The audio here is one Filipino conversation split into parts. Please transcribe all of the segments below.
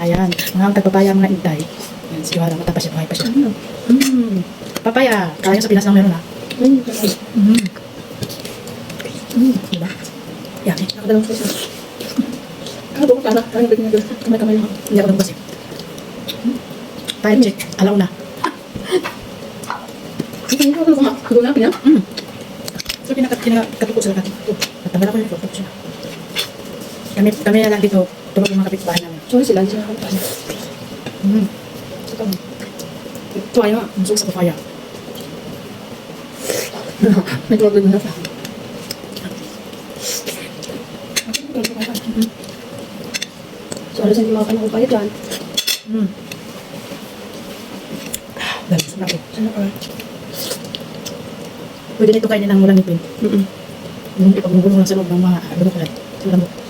Ayan, mga tagpapaya mga intay. Ayan, si Johanna, mata pa siya, buhay pa siya. Mm. Papaya, kaya sa Pinas lang meron ha. Mm. Mm. Mm. Diba? Yummy. Nakadalawang sa isa. Ano ko para? Parang bigyan na kamay-kamay lang. Hindi ako nabas eh. Time check, alaw na. Hindi ko kuma. Kulo na pinya. Mm. So, pinakat, kinakatuko sila natin. Ito, natanggal ako yun, ito, siya. Kami, kami na lang dito, tulog yung mga kapitbahay namin. Sorry sila. Sila ko paano. Mm. Ito. Ito ayaw. Ang suka sa papaya. May tuwag na pa. So, alas hindi makakano ko pa dyan. Mm. Ah, dami sa natin. Sana ka. Pwede na ito kainin ng walang ngipin. Mm-mm. Yung ipagbubulong lang sa loob ng mga ano ko lang. Sa lamok.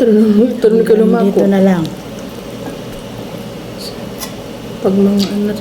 Tulog tulog ka lumako. Dito na lang. Pag mga ano